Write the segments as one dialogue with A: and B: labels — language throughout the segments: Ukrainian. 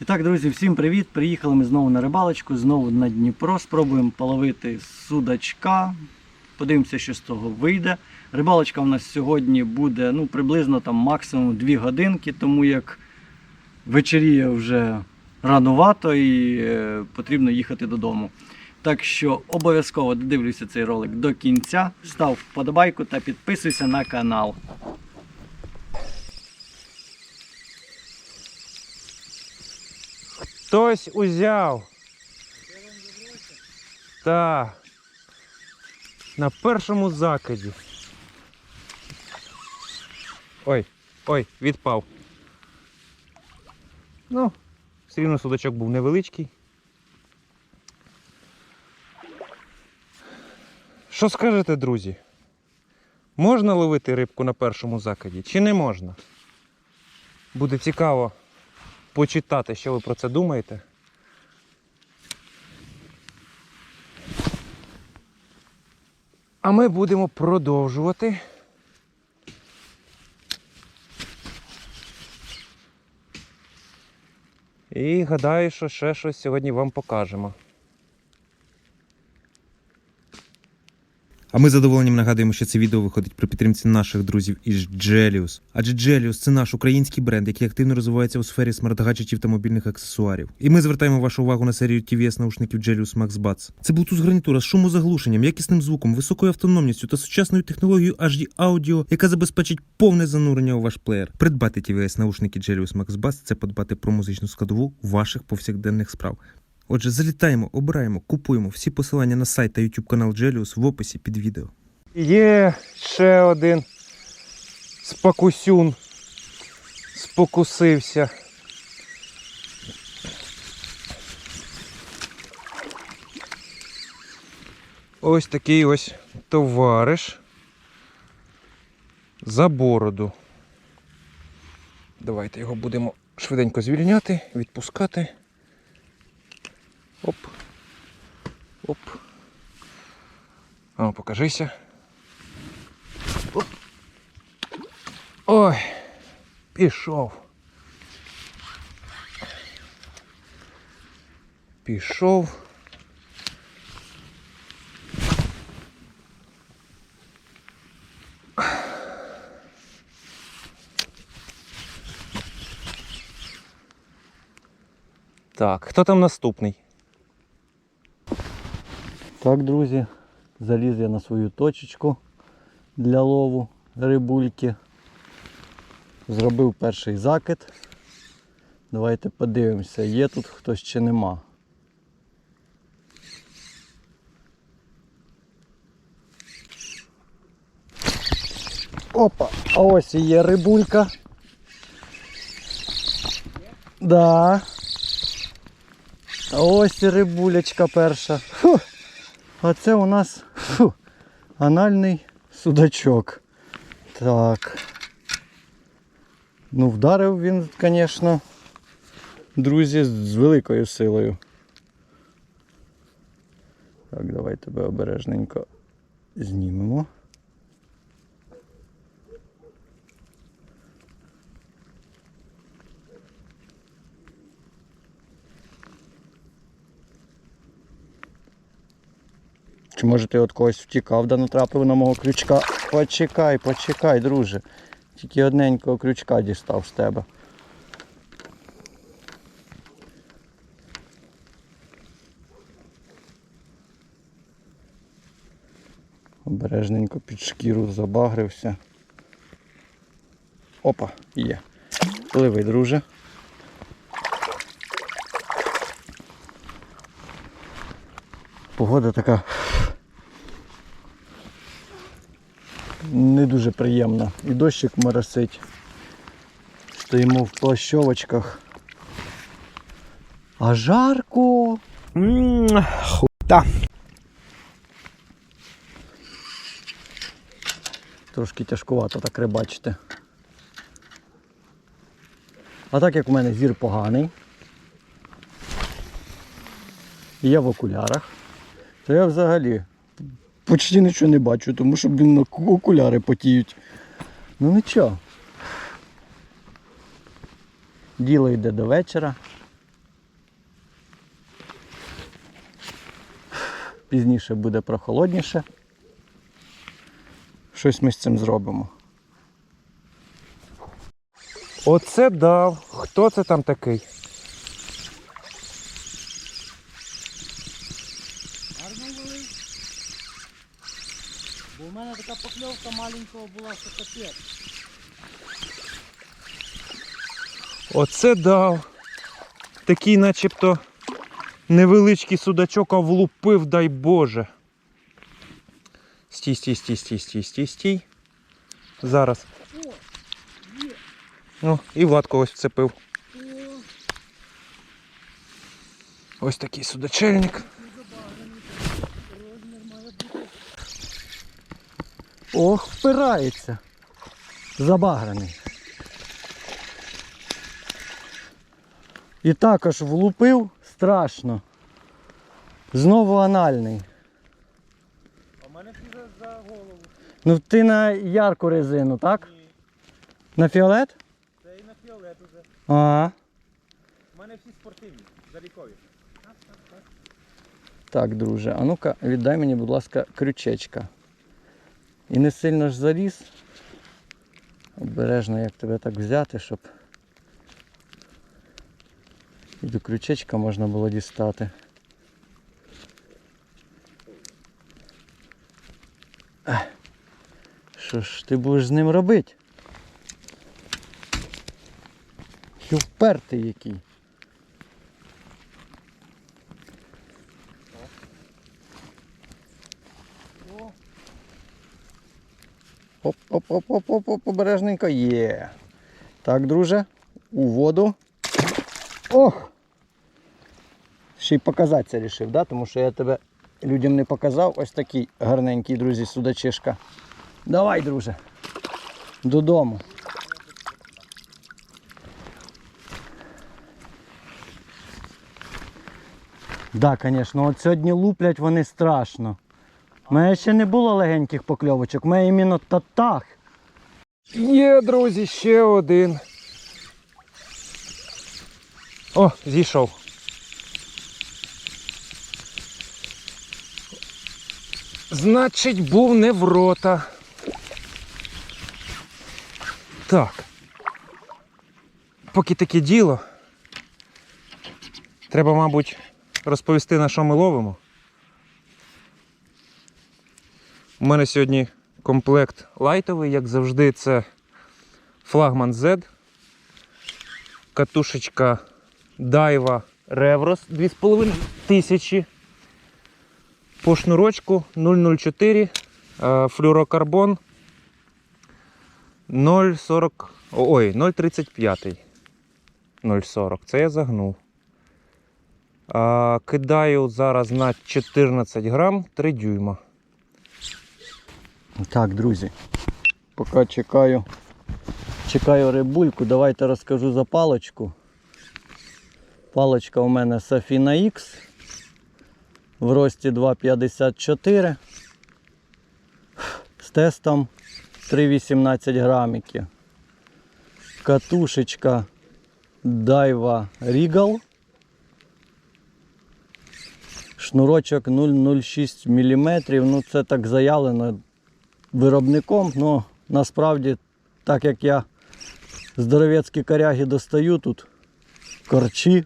A: І так, друзі, всім привіт! Приїхали ми знову на рибалочку, знову на Дніпро. Спробуємо половити судачка. Подивимося, що з того вийде. Рибалочка у нас сьогодні буде ну, приблизно там максимум 2 годинки, тому як вечеріє вже ранувато і е, потрібно їхати додому. Так що обов'язково додивлюйся цей ролик до кінця, став вподобайку та підписуйся на канал.
B: Хтось узяв. Так. На першому закиді. Ой, ой, відпав. Ну, все рівно судачок був невеличкий. Що скажете, друзі? Можна ловити рибку на першому закиді чи не можна? Буде цікаво почитати, що ви про це думаєте. А ми будемо продовжувати. І гадаю, що ще щось сьогодні вам покажемо.
C: А ми задоволенням нагадуємо, що це відео виходить при підтримці наших друзів із Gelius. Адже Gelius – це наш український бренд, який активно розвивається у сфері смарт-гаджетів та мобільних аксесуарів. І ми звертаємо вашу увагу на серію TVS наушників Gelius Max Buds. Це Bluetooth гарнітура з шумозаглушенням, якісним звуком, високою автономністю та сучасною технологією HD Audio, яка забезпечить повне занурення у ваш плеєр. Придбати TVS наушники Gelius Max Buds – це подбати про музичну складову ваших повсякденних справ. Отже, залітаємо, обираємо, купуємо всі посилання на сайт та YouTube канал Gelius в описі під відео.
B: Є ще один спокусюн. Спокусився. Ось такий ось товариш. За бороду. Давайте його будемо швиденько звільняти, відпускати. Оп. Оп. А ну, покажися. Оп. Ой, пішов. Пішов. Так, хто там наступний?
A: Так, друзі, заліз я на свою точечку для лову рибульки. Зробив перший закид. Давайте подивимося, є тут хтось чи нема. Опа, а ось і є рибулька. Да. А ось і рибулечка перша. Фу. А це у нас фу, анальний судачок. Так. Ну, вдарив він, звісно, друзі, з великою силою. Так, давай тебе обережненько знімемо. Чи може ти от когось втікав, да натрапив на мого крючка? Почекай, почекай, друже. Тільки одненького крючка дістав з тебе. Обережненько під шкіру забагрився. Опа, є. Пливи, друже. Погода така не дуже приємна. І дощик моросить. Стоїмо в плащовочках. А жарко.
B: Хута.
A: Трошки тяжкувато так рибачити. А так як у мене зір поганий, і я в окулярах, то я взагалі почти нічого не бачу, тому що блін, ну, окуляри потіють. Ну нічого. Діло йде до вечора. Пізніше буде прохолодніше. Щось ми з цим зробимо.
B: Оце дав. Хто це там такий?
A: Покльовка була, що капець.
B: Оце дав. Такий начебто невеличкий судачок, а влупив, дай Боже. Стій, стій, стій, стій, стій, стій, стій. Зараз. Ну, і Владко ось вцепив. Ось такий судачельник.
A: Ох, впирається. Забаграний. І також влупив страшно. Знову анальний.
B: А в мене всі за, за голову.
A: Ну ти на ярку резину, так? На фіолет?
B: Це і на фіолет уже.
A: Ага.
B: У мене всі спортивні, залікові.
A: Так, друже, а ну-ка, віддай мені, будь ласка, крючечка. І не сильно ж заліз. Обережно, як тебе так взяти, щоб і до крючечка можна було дістати. Що ж ти будеш з ним робити? Що впертий який. Оп, оп, оп, оп, оп, оп, обережненько. Є. Так, друже, у воду. Ох! Ще й показатися рішив, да? тому що я тебе людям не показав. Ось такий гарненький, друзі, судачишка. Давай, друже. Додому. Так, да, звісно, от сьогодні луплять вони страшно. У мене ще не було легеньких покльовочок, у мене іменно татах.
B: Є, друзі, ще один. О, зійшов. Значить, був не в рота. Так. Поки таке діло. Треба, мабуть, розповісти, на що ми ловимо. У мене сьогодні комплект лайтовий, як завжди, це флагман Z, катушечка Daiwa Revros 2500 по шнурочку 004 е, флюрокарбон 0,40, ой, 0,35. 0,40. Це я загнув. Кидаю зараз на 14 грам 3 дюйма.
A: Так, друзі, поки чекаю, чекаю рибульку, давайте розкажу за палочку. Палочка у мене Safina X в рості 2,54 з тестом 3,18 граміків. Катушечка Daiwa Regal. Шнурочок 0,06 мм. Ну це так заявлено виробником, але насправді, так як я здоровецькі коряги достаю тут, корчі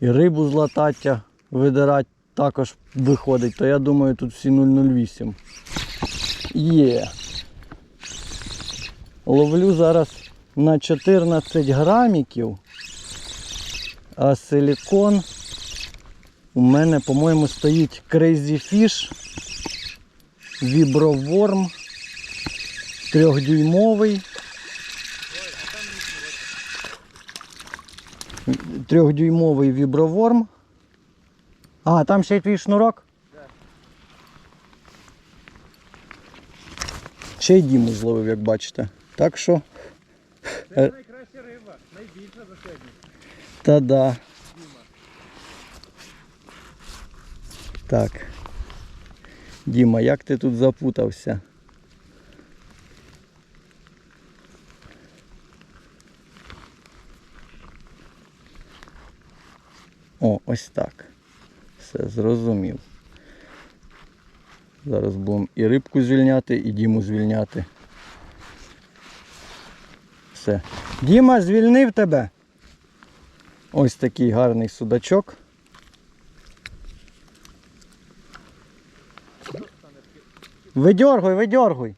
A: і рибу з латаття видирати також виходить, то я думаю, тут всі 0,08. Є. Ловлю зараз на 14 граміків, а силікон у мене, по-моєму, стоїть Crazy Fish Віброворм трьохдюймовий. Трьохдюймовий віброворм. А, там ще й твій шнурок? Ще й Діму зловив, як бачите. Так що.
B: Це
A: Е.
B: найкраща риба, найбільша за сьогодні.
A: Та да. Так. Діма, як ти тут запутався? О, ось так. Все зрозумів. Зараз будемо і рибку звільняти, і Діму звільняти. Все. Діма звільнив тебе. Ось такий гарний судачок. Видьоргуй, видьоргуй.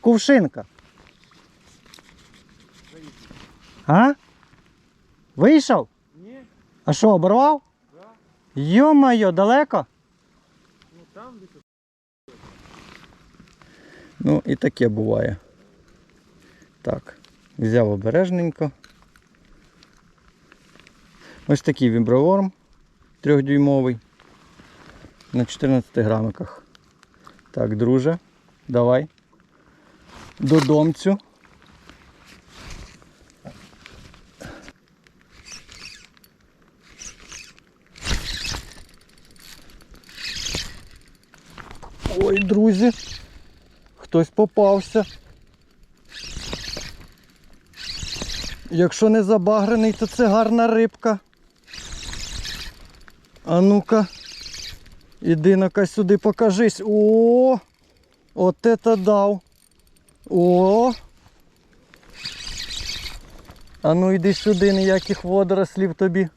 A: Кувшинка. А? Вийшов?
B: Ні,
A: А що, оборвав?
B: Да.
A: Йо-майо, далеко?
B: ну там десь.
A: Ну і таке буває. Так, взяв обережненько. Ось такий віброворм трьохдюймовий на 14 грамиках. Так, друже, давай. Додомцю. Ой, друзі, хтось попався. Якщо не забагрений, то це гарна рибка. А ну-ка. Іди ну-ка сюди покажись. О! От это дав. О! А ну йди сюди, ніяких водорослів тобі.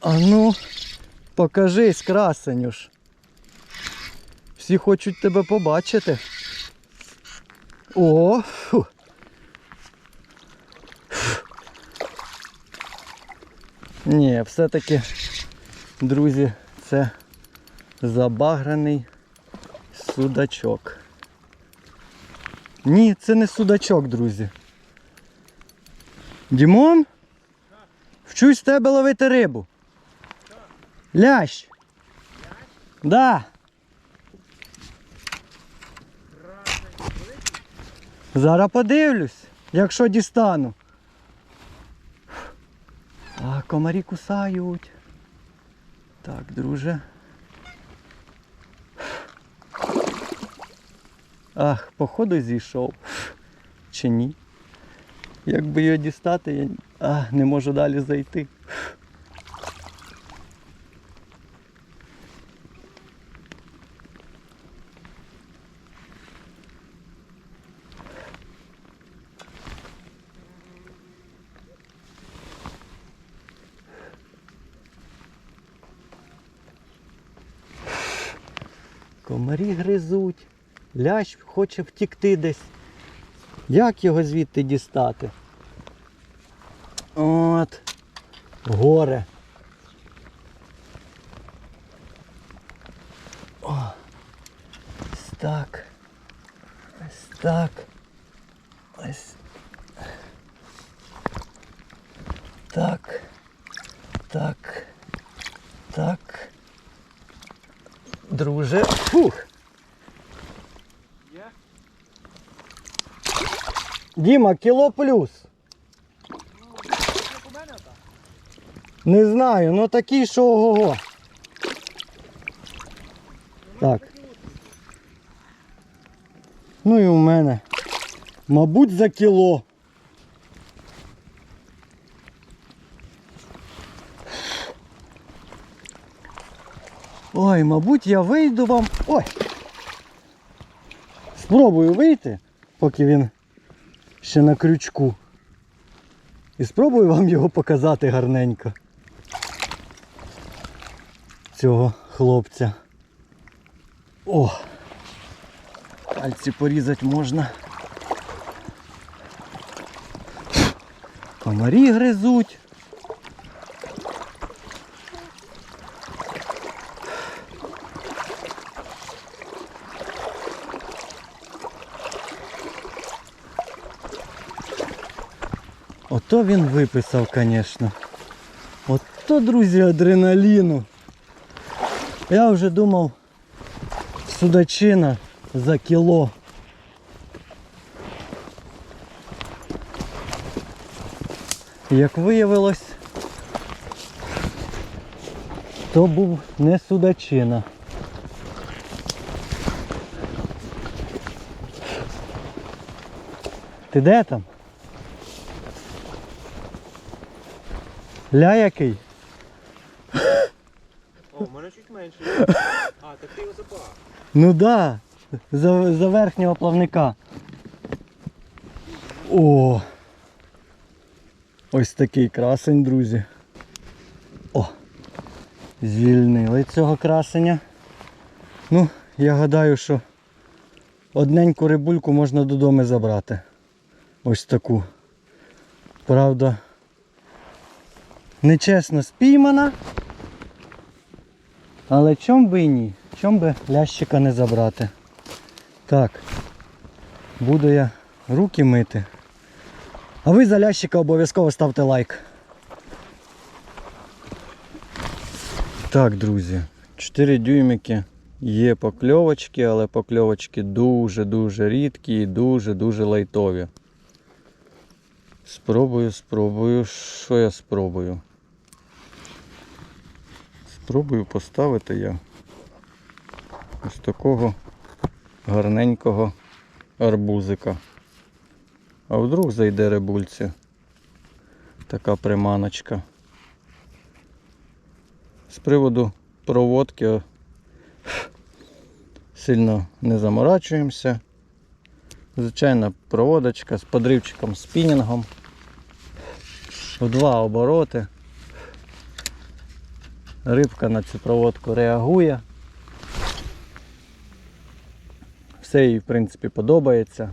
A: А ну, покажись, красенюш. Всі хочуть тебе побачити. О! Фу. Ні, все-таки, друзі, це забаграний судачок. Ні, це не судачок, друзі. Дімон? Вчусь з тебе ловити рибу. Лящ. Да. Зараз подивлюсь, якщо дістану. А, комарі кусають. Так, друже. Ах, походу зійшов. Чи ні? Якби його дістати, я а, не можу далі зайти. Комарі гризуть. Лящ хоче втікти десь. Як його звідти дістати? От. Горе. О. Ось так. Ось так. Ось. Так. Так. Так. Друже. Фух.
B: Є?
A: Діма, кіло плюс. Не знаю, ну такий, що ого-го. Так. Ну і у мене. Мабуть, за кіло. Ой, мабуть, я вийду вам. Ой! Спробую вийти, поки він ще на крючку. І спробую вам його показати гарненько. Цього хлопця. О! Пальці порізати можна. Комарі гризуть. Ото він виписав, звісно. Ото, друзі, адреналіну. Я вже думав, судачина за кіло. Як виявилось, то був не судачина. Ти де там? Ля який?
B: О, мене чуть менше. А, так ти його запав.
A: Ну да, за, за верхнього плавника. О! Ось такий красень, друзі. О! Звільнили цього красеня. Ну, я гадаю, що одненьку рибульку можна додому забрати. Ось таку. Правда. Нечесно спіймана. Але чом би і ні? Чом би лящика не забрати? Так. Буду я руки мити. А ви за лящика обов'язково ставте лайк. Так, друзі. 4 дюймики. Є покльовочки, але покльовочки дуже-дуже рідкі і дуже-дуже лайтові. Спробую, спробую. Що я спробую? Спробую поставити я ось такого гарненького арбузика. А вдруг зайде рибульці. Така приманочка. З приводу проводки сильно не заморачуємося. Звичайна проводочка з подривчиком спінінгом. В два обороти. Рибка на цю проводку реагує. Все їй, в принципі, подобається.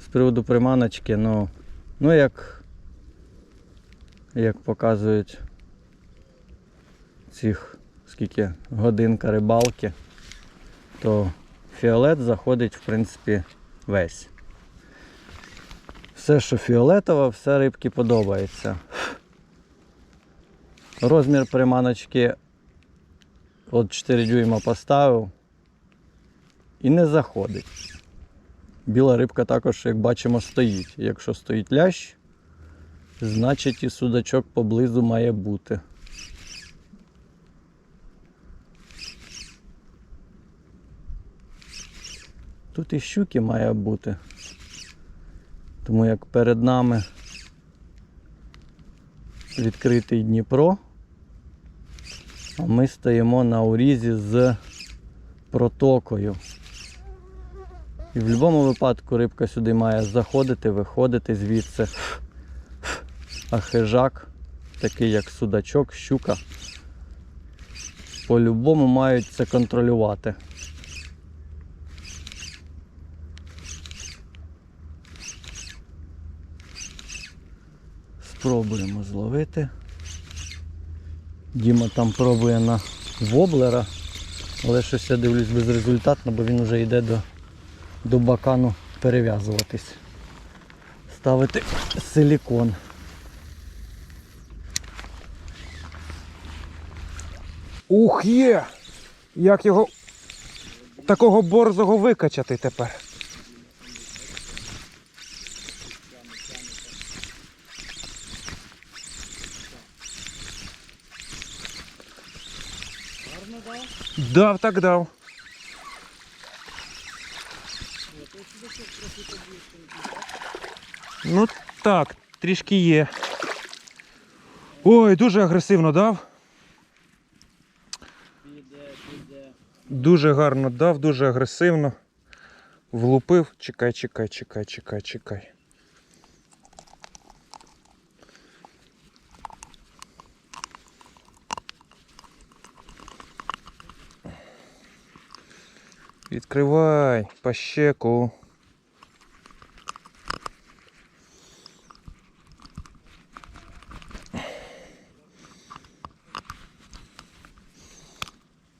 A: З приводу приманочки, ну, ну як, як показують цих скільки годинка рибалки, то фіолет заходить, в принципі, весь. Все, що фіолетово, все рибки подобається. Розмір приманочки от 4 дюйма поставив і не заходить. Біла рибка також, як бачимо, стоїть. Якщо стоїть лящ, значить і судачок поблизу має бути. Тут і щуки має бути. Тому як перед нами відкритий Дніпро, а ми стоїмо на урізі з протокою. І в будь-якому випадку рибка сюди має заходити, виходити звідси. А хижак, такий як судачок, щука, по-любому мають це контролювати. Спробуємо зловити. Діма там пробує на воблера, але щось я дивлюсь безрезультатно, бо він вже йде до, до бакану перев'язуватись. Ставити силікон.
B: Ух є! Як його такого борзого викачати тепер? Дав так дав. Ну так, трішки є. Ой, дуже агресивно дав. Дуже гарно дав, дуже агресивно. Влупив. Чекай, чекай, чекай, чекай, чекай. Відкривай по щеку.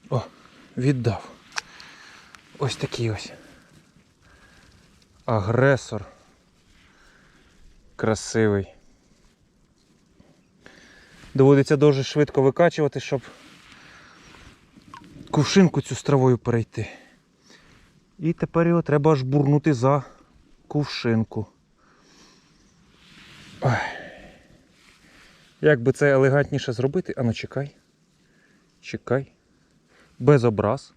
B: О, віддав. Ось такий ось. Агресор. Красивий. Доводиться дуже швидко викачувати, щоб кувшинку цю з травою перейти. І тепер його треба аж бурнути за кувшинку. Як би це елегантніше зробити? Ану, чекай. Чекай. Без образ.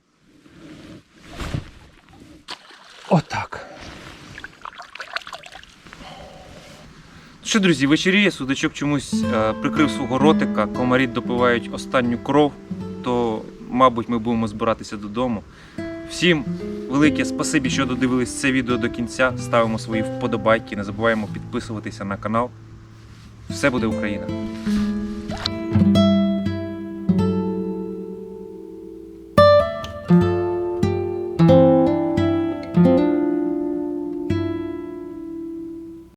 B: Отак. Що, друзі, вечеріє, судачок чомусь е, прикрив свого ротика, комарі допивають останню кров, то, мабуть, ми будемо збиратися додому. Всім велике спасибі, що додивились це відео до кінця. Ставимо свої вподобайки, не забуваємо підписуватися на канал. Все буде Україна!